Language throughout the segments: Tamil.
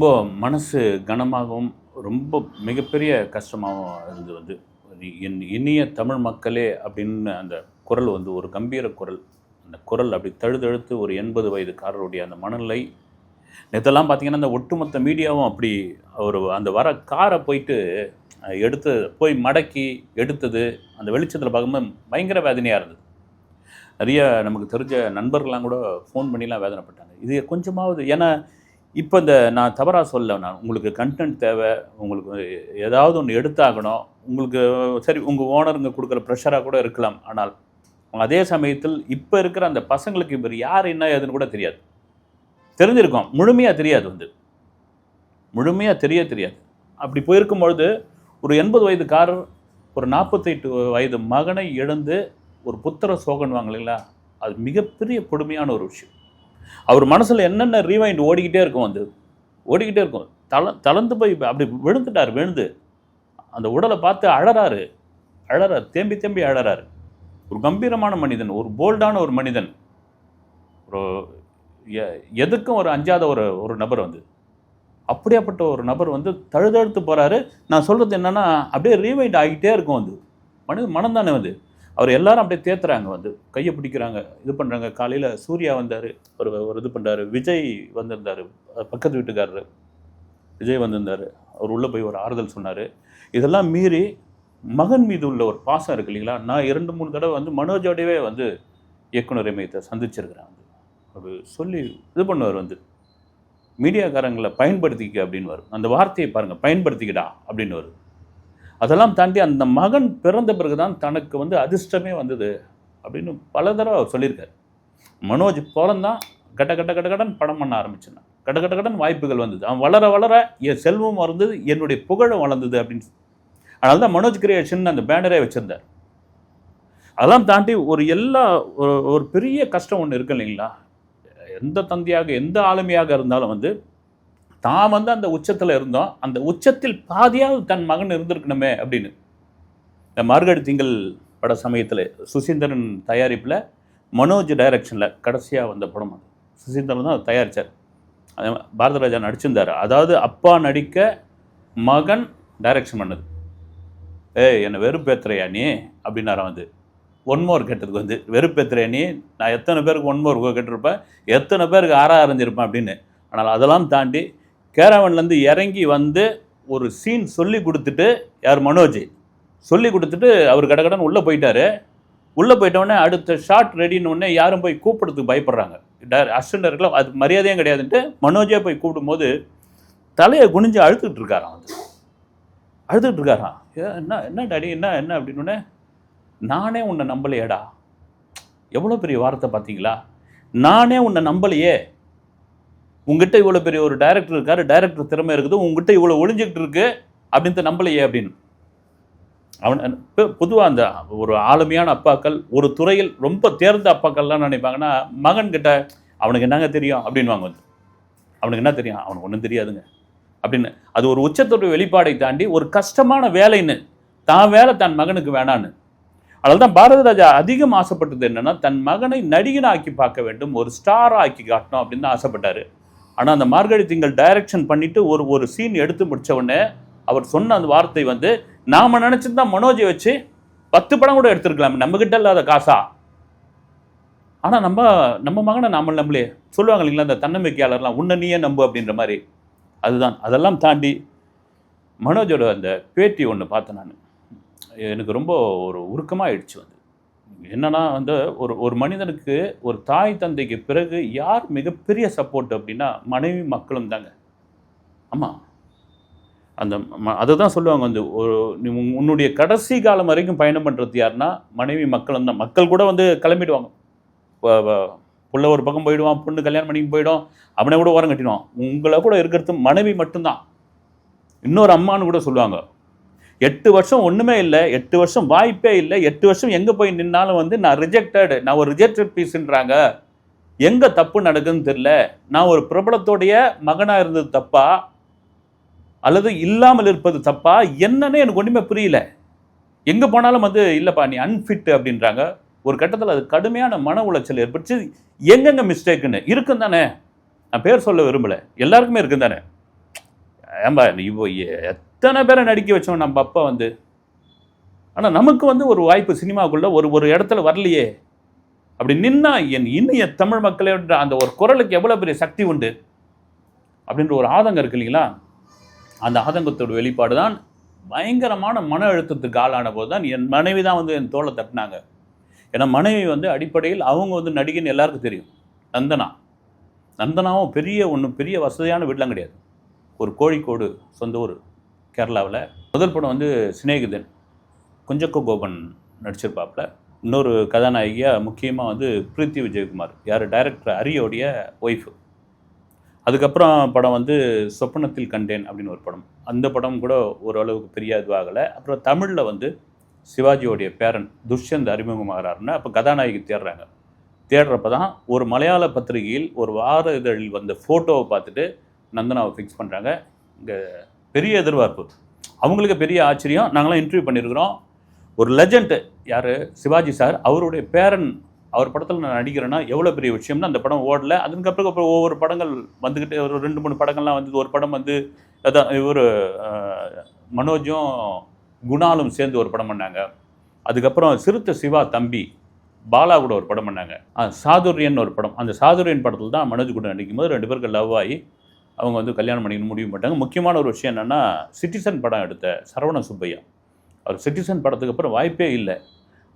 ரொம்ப மனசு கனமாகவும் ரொம்ப மிகப்பெரிய கஷ்டமாகவும் இருந்து வந்து என் இனிய தமிழ் மக்களே அப்படின்னு அந்த குரல் வந்து ஒரு கம்பீர குரல். அந்த குரல் அப்படி தழுதழுத்து ஒரு எண்பது வயதுக்காரருடைய அந்த மனநிலை. நேற்றெல்லாம் பார்த்தீங்கன்னா அந்த ஒட்டுமொத்த மீடியாவும் அப்படி ஒரு அந்த வர காரை போயிட்டு எடுத்து போய் மடக்கி எடுத்தது. அந்த வெளிச்சத்தில் பார்க்கும்போது பயங்கர வேதனையாக இருந்தது. நிறைய நமக்கு தெரிஞ்ச நண்பர்கள்லாம் கூட ஃபோன் பண்ணிலாம் வேதனைப்பட்டாங்க. இது கொஞ்சமாவது ஏன்னா இப்போ இந்த நான் தவறாக சொல்ல நான் உங்களுக்கு கண்டென்ட் தேவை உங்களுக்கு ஏதாவது ஒன்று எடுத்தாகணும் உங்களுக்கு சரி உங்கள் ஓனருங்க கொடுக்குற ப்ரெஷராக கூட இருக்கலாம். ஆனால் அதே சமயத்தில் இப்போ இருக்கிற அந்த பசங்களுக்கு இவர் யார் என்ன ஏதுன்னு கூட தெரியாது. தெரிஞ்சிருக்கோம். முழுமையாக தெரியாது வந்து. முழுமையாக தெரிய தெரியாது. அப்படி போயிருக்கும் பொழுது ஒரு எண்பது வயதுக்காரர் ஒரு நாற்பத்தெட்டு வயது மகனை இழந்து ஒரு புத்திர சோகன் வாங்கலைங்களா அது மிகப்பெரிய கொடுமையான ஒரு விஷயம். அவர் மனசில் என்னென்ன ரீவைண்ட் ஓடிக்கிட்டே இருக்கும் வந்து ஓடிக்கிட்டே இருக்கும். தள தளர்ந்து போய் அப்படி விழுந்துட்டார் விழுந்து. அந்த உடலை பார்த்து அழறாரு. அழறாரு தேம்பி தேம்பி அழறாரு. ஒரு கம்பீரமான மனிதன் ஒரு போல்டான ஒரு மனிதன். ஒரு எதுக்கும் ஒரு அஞ்சாத ஒரு ஒரு நபர் வந்து. அப்படியாப்பட்ட ஒரு நபர் வந்து தழுதழுத்து போகிறாரு நான் சொல்கிறது என்னென்னா அப்படியே ரீவைண்ட் ஆகிட்டே இருக்கும் வந்து. மனித மனம் தானே வந்து. அவர் எல்லாரும் அப்படியே தேத்துறாங்க வந்து. கையை பிடிக்கிறாங்க இது பண்ணுறாங்க காலையில் சூர்யா வந்தார் ஒரு ஒரு இது பண்ணுறாரு விஜய் வந்திருந்தார் பக்கத்து வீட்டுக்காரரு. விஜய் வந்திருந்தார். அவர் உள்ளே போய் ஒரு ஆறுதல் சொன்னார். இதெல்லாம் மீறி மகன் மீது உள்ள ஒரு பாசம் இருக்கு இல்லைங்களா? நான் இரண்டு மூணு தடவை வந்து மனோஜோடையவே வந்து இயக்குனர் இமயத்தை சந்திச்சிருக்கிறேன் வந்து. அவர் சொல்லி இது பண்ணுவார் வந்து. மீடியாக்காரங்களை பயன்படுத்திக்க அப்படின்னு வரும் அந்த வார்த்தையை பாருங்கள் பயன்படுத்திக்கிடா அப்படின்னு வரும் அதெல்லாம் தாண்டி அந்த மகன் பிறந்த பிறகு தான் தனக்கு வந்து அதிர்ஷ்டமே வந்தது அப்படின்னு பல தடவை அவர் சொல்லியிருக்காரு. மனோஜ் பிறந்தான் கட்ட கட்ட கட்ட கடன் படம் பண்ண ஆரம்பிச்சேன் கட்ட கட்ட கடன் வாய்ப்புகள் வந்தது. அவன் வளர வளர என் செல்வம் வளர்ந்தது என்னுடைய புகழும் வளர்ந்தது அப்படின்னு அதனால தான் மனோஜ் கிரியேஷன் அந்த பேனரே வச்சுருந்தார். அதெல்லாம் தாண்டி ஒரு எல்லா ஒரு ஒரு பெரிய கஷ்டம் ஒன்று இருக்கு இல்லைங்களா? எந்த தந்தையாக எந்த ஆளுமையாக இருந்தாலும் வந்து தான் வந்து அந்த உச்சத்தில் இருந்தோம். அந்த உச்சத்தில் பாதியாவது தன் மகன் இருந்திருக்கணுமே அப்படின்னு. இந்த மார்கழி திங்கள் பட சமயத்தில் சுசீந்திரன் தயாரிப்பில் மனோஜ் டைரக்ஷனில் கடைசியாக வந்த படம் அது. சுசீந்திரன் தான் தயாரித்தார் அதே பாரதராஜா நடிச்சிருந்தார். அதாவது அப்பா நடிக்க மகன் டைரக்ஷன் பண்ணது. ஏய் என்னை வெறுப்பேத்துறையா நீ? அப்படின்னாரா வந்து. ஒன் மோர் கேட்டதுக்கு வந்து வெறுப்பேத்துறையா நீ? நான் எத்தனை பேருக்கு ஒன் மோர் கேட்டிருப்பேன் எத்தனை பேருக்கு ஆறாக அறிஞ்சிருப்பேன் அப்படின்னு. ஆனால் அதெல்லாம் தாண்டி கேரவன்லேருந்து இறங்கி வந்து ஒரு சீன் சொல்லி கொடுத்துட்டு யார் மனோஜ்? சொல்லி கொடுத்துட்டு அவர் கடகடன் உள்ளே போயிட்டாரு. உள்ளே போயிட்டோடனே அடுத்த ஷாட் ரெடின்னு உடனே யாரும் போய் கூப்பிடுறதுக்கு பயப்படுறாங்க. அசிஸ்டன்ட் இருக்கலாம் அது மரியாதையும் கிடையாதுன்ட்டு மனோஜே போய் கூப்பிடும்போது தலையை குனிஞ்சு அழுத்துக்கிட்டு இருக்காராம் வந்து அழுதுகிட்டு இருக்காராம். என்ன என்ன டாடி என்ன என்ன? அப்படின்னு உடனே, நானே உன்னை நம்பலையேடா. எவ்வளோ பெரிய வார்த்தை பார்த்தீங்களா? நானே உன்னை நம்பலையே. உங்ககிட்ட இவ்வளோ பெரிய ஒரு டைரக்டர் இருக்காரு டைரக்டர் திறமை இருக்குது உங்ககிட்ட இவ்வளோ ஒளிஞ்சிக்கிட்டு இருக்கு அப்படின்ட்டு நம்பலையே அப்படின்னு. அவன் பொதுவாக அந்த ஒரு ஆளுமையான அப்பாக்கள் ஒரு துறையில் ரொம்ப தேர்ந்த அப்பாக்கள்லாம் நினைப்பாங்கன்னா மகன்கிட்ட அவனுக்கு என்னங்க தெரியும் அப்படின்வாங்க வந்து. அவனுக்கு என்ன தெரியும்? அவனுக்கு ஒன்றும் தெரியாதுங்க. அப்படின்னு அது ஒரு உச்சத்தோட வெளிப்பாடை தாண்டி ஒரு கஷ்டமான வேலைன்னு தான் வேலை தன் மகனுக்கு வேணான்னு. அதனால தான் பாரதி ராஜா அதிகம் ஆசைப்பட்டது என்னென்னா தன் மகனை நடிகனாக்கி பார்க்க வேண்டும் ஒரு ஸ்டார் ஆக்கி காட்டணும் அப்படின்னு தான் ஆசைப்பட்டாரு. ஆனால் அந்த மார்கழி திங்கள் டைரக்ஷன் பண்ணிட்டு ஒரு ஒரு சீன் எடுத்து முடித்த உடனே அவர் சொன்ன அந்த வார்த்தை வந்து நாம் நினச்சிருந்தா மனோஜை வச்சு பத்து படம் கூட எடுத்துருக்கலாம். நம்மக்கிட்ட இல்லாத காசா? ஆனால் நம்ம நம்ம மகனை நாம நம்மளே சொல்லுவாங்க இல்லைங்களா அந்த தன்னம்பிக்கையாளர்லாம் உன்னை நீயே நம்பு அப்படின்ற மாதிரி. அதுதான். அதெல்லாம் தாண்டி மனோஜோட அந்த பேட்டி ஒன்று பார்த்தேன் நான். எனக்கு ரொம்ப ஒரு உருக்கமாக ஆயிடுச்சு வந்து என்னன்னா வந்து ஒரு ஒரு மனிதனுக்கு ஒரு தாய் தந்தைக்கு பிறகு யார் மிகப்பெரிய சப்போர்ட் அப்படின்னா மனைவி மக்களும் தாங்க. ஆமாம் அந்த ம அதை தான் சொல்லுவாங்க வந்து ஒரு நீ உன்னுடைய கடைசி காலம் வரைக்கும் பயணம் பண்ணுறது யாருன்னா மனைவி மக்களும் தான். மக்கள் கூட வந்து கிளம்பிடுவாங்க. புள்ள ஒரு பக்கம் போயிடுவான் பொண்ணு கல்யாணம் பண்ணிக்கு போயிடும் அவனை கூட ஓரம் கட்டிடுவான். உங்களை கூட இருக்கிறது மனைவி மட்டும்தான். இன்னொரு அம்மான்னு கூட சொல்லுவாங்க. எட்டு வருஷம் ஒன்றுமே இல்லை எட்டு வருஷம் வாய்ப்பே இல்லை எட்டு வருஷம் எங்கே போய் நின்னாலும் வந்து நான் ரிஜெக்டட் நான் ஒரு ரிஜெக்டட் பீஸுன்றாங்க எங்கே தப்பு நடக்குதுன்னு தெரில நான் ஒரு பிரபலத்தோடைய மகனாக இருந்தது தப்பா? அல்லது இல்லாமல் இருப்பது தப்பா? என்னன்னு எனக்கு ஒன்றுமே புரியல. எங்கே போனாலும் வந்து இல்லைப்பா நீ அன்ஃபிட் அப்படின்றாங்க. ஒரு கட்டத்தில் அது கடுமையான மன உளைச்சல் ஏற்பட்டு எங்கெங்க மிஸ்டேக்குன்னு இருக்கும் தானே. நான் பேர் சொல்ல விரும்பலை. எல்லாருக்குமே இருக்கும் தானே. ஏம்பா இவ்வளோ இத்தனை பேரை நடிக்க வச்சோம் நம்ம அப்பா வந்து. ஆனால் நமக்கு வந்து ஒரு வாய்ப்பு சினிமாவுக்குள்ளே ஒரு ஒரு இடத்துல வரலையே. அப்படி நின்னா என் இன்னைய தமிழ் மக்களே அந்த ஒரு குரலுக்கு எவ்வளோ பெரிய சக்தி உண்டு? அப்படின்ற ஒரு ஆதங்கம் இருக்கு இல்லைங்களா? அந்த ஆதங்கத்தோட வெளிப்பாடு தான் பயங்கரமான மன அழுத்தத்துக்கு ஆளான போது தான் என் மனைவி தான் வந்து என் தோலை தட்டினாங்க. ஏன்னா மனைவி வந்து அடிப்படையில் அவங்க வந்து நடிகைன்னு எல்லாருக்கும் தெரியும். நந்தனா. நந்தனாவும் பெரிய ஒன்றும் பெரிய வசதியான வீடெலாம் கிடையாது. ஒரு கோழிக்கோடு சொந்த ஊர். கேரளாவில். முதல் படம் வந்து சிநேகிதன். குஞ்சக்கோ கோபன் நடிச்சிருப்பாப்புல. இன்னொரு கதாநாயகியாக முக்கியமாக வந்து பிரீத்தி விஜயகுமார். யார்? டைரக்டர் அரியோடைய ஒய்ஃபு அதுக்கப்புறம் படம் வந்து சொப்பனத்தில் கண்டேன் அப்படின்னு ஒரு படம். அந்த படம் கூட ஓரளவுக்கு பெரிய இதுவாகலை அப்புறம் தமிழில் வந்து சிவாஜியோடைய பேரன் துஷ்யந்த் அறிமுகமாகறாருன்னு அப்போ கதாநாயகி தேடுறாங்க. தேடுறப்ப தான் ஒரு மலையாள பத்திரிகையில் ஒரு வார இதழில் வந்த ஃபோட்டோவை பார்த்துட்டு நந்தனாவை ஃபிக்ஸ் பண்ணுறாங்க இங்கே பெரிய எதிர்பார்ப்பு. அவங்களுக்கு பெரிய ஆச்சரியம். நாங்களாம் இன்டர்வியூ பண்ணியிருக்கிறோம். ஒரு லெஜண்ட் யார்? சிவாஜி சார். அவருடைய பேரன் அவர் படத்தில் நான் நடிக்கிறேன்னா எவ்வளோ பெரிய விஷயம்னு அந்த படம் ஓடல. அதுக்கப்புறம் அப்புறம் ஒவ்வொரு படங்கள் வந்துக்கிட்டு ஒரு ரெண்டு மூணு படங்கள்லாம் வந்து ஒரு படம் வந்து அதான் இவர் மனோஜும் குணாலும் சேர்ந்து ஒரு படம் பண்ணாங்க. அதுக்கப்புறம் சிறுத்தை சிவா தம்பி பாலா கூட ஒரு படம் பண்ணாங்க. ஆ, சாதுரியன் ஒரு படம். அந்த சாதுரியன் படத்தில் தான் மனோஜ் கூட நடிக்கும் போது ரெண்டு பேருக்கு லவ் ஆகி அவங்க வந்து கல்யாணம் பண்ணிக்கணும் முடிவு பண்ணிட்டாங்க. முக்கியமான ஒரு விஷயம் என்னென்னா சிட்டிசன் படம் எடுத்த சரவண சுப்பையா. அவர் சிட்டிசன் படத்துக்கு அப்புறம் வாய்ப்பே இல்லை.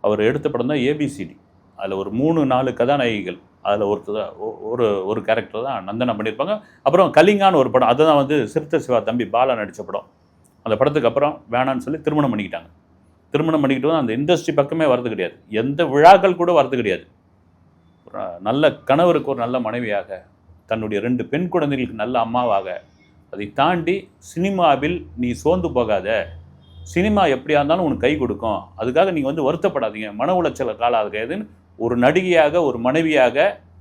அவர் எடுத்த படம் தான் ஏபிசிடி அதில் ஒரு மூணு நாலு கதாநாயகிகள். அதில் ஒருத்தர் தான் ஒ- ஒரு ஒரு கேரக்டர் தான் நந்தனா பண்ணியிருப்பாங்க. அப்புறம் கலிங்கான்னு ஒரு படம் அதுதான் வந்து சிறுத்தை சிவா தம்பி பாலா நடித்த படம். அந்த படத்துக்கு அப்புறம் வேணான்னு சொல்லி திருமணம் பண்ணிக்கிட்டாங்க. திருமணம் பண்ணிக்கிட்டு வந்து அந்த இண்டஸ்ட்ரி பக்கமே வரது கிடையாது. எந்த விழாக்கள் கூட வரது கிடையாது. நல்ல கணவருக்கு ஒரு நல்ல மனைவியாக தன்னுடைய ரெண்டு பெண் குழந்தைகளுக்கு நல்ல அம்மாவாக. அதை தாண்டி சினிமாவில் நீ சோர்ந்து போகாத. சினிமா எப்படியா இருந்தாலும் உனக்கு கை கொடுக்கும். அதுக்காக நீங்கள் வந்து வருத்தப்படாதீங்க. மன உளைச்சலை காலாதுன்னு ஒரு நடிகையாக ஒரு மனைவியாக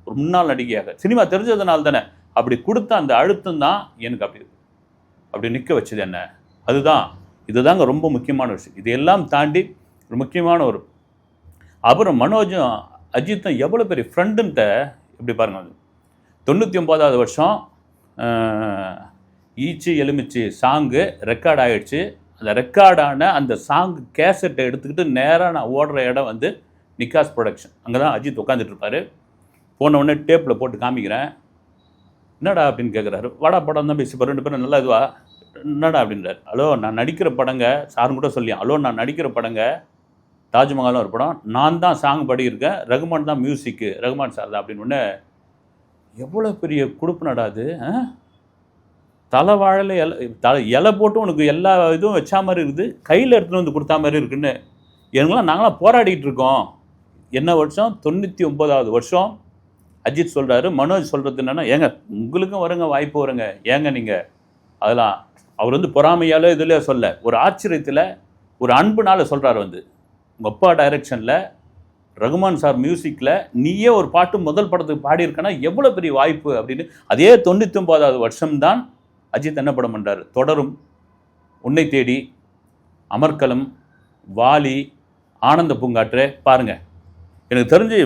ஒரு முன்னாள் நடிகையாக. சினிமா தெரிஞ்சதுனால தானே அப்படி கொடுத்த அந்த அழுத்தம் தான் எனக்கு அப்படி அப்படி நிற்க வச்சது என்ன? அதுதான். இதுதாங்க ரொம்ப முக்கியமான விஷயம். இதையெல்லாம் தாண்டி ஒரு முக்கியமான ஒரு அப்புறம் மனோஜும் அஜித்தும் எவ்வளோ பெரிய ஃப்ரெண்டுன்ட்ட இப்படி பாருங்கள் அது தொண்ணூற்றி ஒம்பதாவது வருஷம் ஈச்சு ஈச்சி எலுமிச்சி சாங்கு ரெக்கார்ட் ஆகிடுச்சு அந்த ரெக்கார்டான அந்த சாங் கேசட்டை எடுத்துக்கிட்டு நேராக நான் ஓடுற இடம் வந்து நிக்காஸ் ப்ரொடக்ஷன் அங்கே தான் அஜித் உட்காந்துட்ருப்பார் போன உடனே டேப்பில் போட்டு காமிக்கிறேன். என்னடா? அப்படின்னு கேட்குறாரு வாடா படம் தான் பேசி ரெண்டு பேரும் நல்லா இதுவா? என்னடா? அப்படின்றார். ஹலோ நான் நடிக்கிற படங்க சாரும் கூட சொல்லியான் ஹலோ நான் நடிக்கிற படங்க தாஜ்மஹாலும் ஒரு படம் நான் தான் சாங் படியிருக்கேன். ரகுமான் தான் மியூசிக்கு ரகுமான் சார் தான் அப்படின்னு உடனே எவ்வளோ பெரிய குடுப்பு நடாது தலை வாழலை இலை தலை இலை போட்டு உனக்கு எல்லா இதுவும் வச்சா மாதிரி இருக்குது. கையில் எடுத்துகிட்டு வந்து கொடுத்தா மாதிரி இருக்குன்னு. எங்களாம் நாங்களாம் போராடிட்டு இருக்கோம். என்ன வருஷம்? தொண்ணூற்றி ஒம்பதாவது வருஷம். அஜித் சொல்கிறாரு மனோஜ் சொல்கிறது என்னென்னா ஏங்க உங்களுக்கும் வருங்க வாய்ப்பு வருங்க. ஏங்க நீங்கள் அதெல்லாம் அவர் வந்து பொறாமையாலோ இதுலையோ சொல்ல ஒரு ஆச்சரியத்தில் ஒரு அன்புனால் சொல்கிறார் வந்து. உங்கள் அப்பா டைரக்ஷனில் ரகுமான் சார் மியூசிக்கில் நீயே ஒரு பாட்டு முதல் படத்துக்கு பாடியிருக்கனா எவ்வளோ பெரிய வாய்ப்பு அப்படின்னு அதே தொண்ணூற்றி ஒன்பதாவது வருஷம்தான் அஜித் என்ன படம் பண்ணுறாரு தொடரும். உன்னை தேடி அமர்கலம் வாலி ஆனந்த பூங்காற்று. பாருங்க. எனக்கு தெரிஞ்சு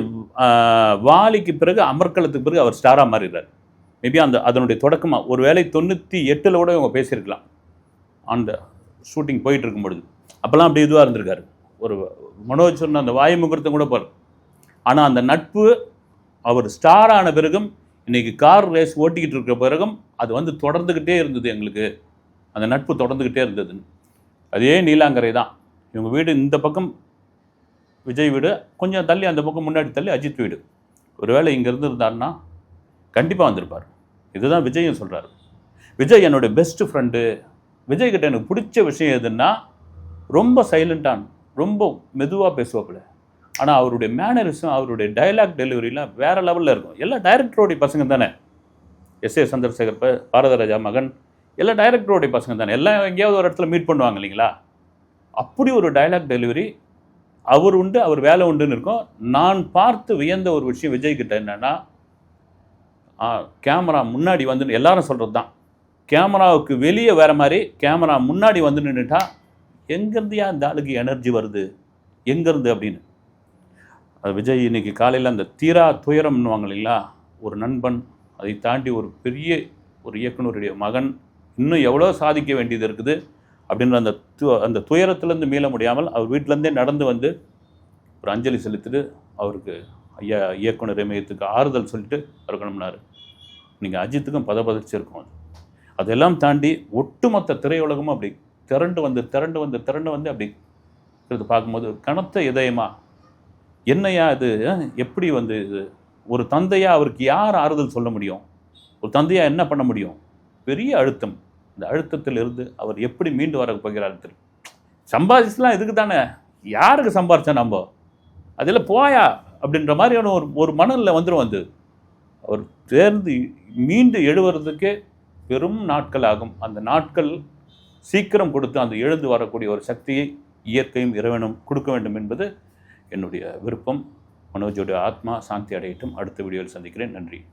வாலிக்கு பிறகு அமர்க்கலத்துக்கு பிறகு அவர் ஸ்டாராக மாறிடுறார். மேபி அந்த அதனுடைய தொடக்கமாக ஒரு வேளை தொண்ணூற்றி எட்டில் கூட இவங்க பேசியிருக்கலாம். அந்த ஷூட்டிங் போயிட்டு இருக்கும் பொழுது அப்போல்லாம் அப்படி இதுவாக இருந்திருக்காரு. ஒரு மனோஜ் சொன்ன அந்த வாயு முகூர்த்தம் கூட பாரு. ஆனால் அந்த நட்பு அவர் ஸ்டார் ஆன பிறகும் இன்னைக்கு கார் ரேஸ் ஓட்டிக்கிட்டு இருக்கிற பிறகும் அது வந்து தொடர்ந்துக்கிட்டே இருந்தது எங்களுக்கு. அந்த நட்பு தொடர்ந்துக்கிட்டே இருந்தது. அதே நீலாங்கரை தான். இவங்க வீடு இந்த பக்கம் விஜய் வீடு கொஞ்சம் தள்ளி அந்த பக்கம் முன்னாடி தள்ளி அஜித் வீடு. ஒருவேளை இங்கே இருந்திருந்தாருன்னா கண்டிப்பாக வந்திருப்பார். இதுதான் விஜயும் சொல்கிறாரு விஜய் என்னுடைய பெஸ்ட் ஃப்ரெண்டு விஜய்கிட்ட எனக்கு பிடிச்ச விஷயம் எதுன்னா ரொம்ப சைலண்டான ரொம்ப மெதுவாக பேசுவாப்புல ஆனால் அவருடைய மேனரிசம் அவருடைய டைலாக் டெலிவரிலாம் வேறு லெவலில் இருக்கும். எல்லா டைரக்டருடைய பசங்க தானே. எஸ். ஏ. சந்திரசேகர் பாரதராஜா மகன் எல்லா டைரக்டருடைய பசங்க தானே. எல்லாம் எங்கேயாவது ஒரு இடத்துல மீட் பண்ணுவாங்க இல்லைங்களா? அப்படி ஒரு டைலாக் டெலிவரி அவர் உண்டு அவர் வேலை உண்டுன்னு இருக்கும். நான் பார்த்து வியந்த ஒரு விஷயம் விஜய் கிட்ட என்னன்னா கேமரா முன்னாடி வந்து எல்லாரும் சொல்கிறது தான் கேமராவுக்கு வெளியே வேறு மாதிரி கேமரா முன்னாடி வந்து நின்றுட்டா எங்கேருந்துயா இந்த ஆளுக்கு எனர்ஜி வருது? எங்கேருந்து அப்படின்னு? அது விஜய் இன்னைக்கு காலையில் அந்த தீரா துயரம்னுவாங்க இல்லைங்களா? ஒரு நண்பன் அதை தாண்டி ஒரு பெரிய ஒரு இயக்குனருடைய மகன் இன்னும் எவ்வளோ சாதிக்க வேண்டியது இருக்குது? அப்படின்ற அந்த து அந்த துயரத்துலேருந்து மீள முடியாமல் அவர் வீட்டிலேருந்தே நடந்து வந்து ஒரு அஞ்சலி செலுத்திட்டு அவருக்கு ஐயா இயக்குனர் இமயத்துக்கு ஆறுதல் சொல்லிட்டு அவர் கிளம்புனார் நீங்கள் அஜித்துக்கும் பதபதிச்சிருக்கும் அது. அதெல்லாம் தாண்டி ஒட்டுமொத்த திரையுலகமும் அப்படி திரண்டு வந்து திரண்டு வந்து திரண்டு வந்து அப்படி இருக்கிறது பார்க்கும்போது கனத்த இதயமா? என்னையா இது? எப்படி வந்து இது? ஒரு தந்தையாக அவருக்கு யார் ஆறுதல் சொல்ல முடியும்? ஒரு தந்தையா என்ன பண்ண முடியும்? பெரிய அழுத்தம். இந்த அழுத்தத்திலிருந்து அவர் எப்படி மீண்டு வர போகிறார் திரு சம்பாதிச்சுலாம் இதுக்கு தானே? யாருக்கு சம்பாரிச்சா நம்ம? அதில் போயா? அப்படின்ற மாதிரியான ஒரு ஒரு மனநிலை வந்துடும் வந்து அவர் தேர்ந்து மீண்டு எழுவறதுக்கே பெரும் நாட்கள் ஆகும். அந்த நாட்கள் சீக்கிரம் கொடுத்து அந்த எழுந்து வரக்கூடிய ஒரு சக்தியை இயற்கையும் இறைவனும் கொடுக்க வேண்டும் என்பது என்னுடைய விருப்பம். மனோஜோட ஆத்மா சாந்தி அடையட்டும். அடுத்த வீடியோவில் சந்திக்கிறேன். நன்றி.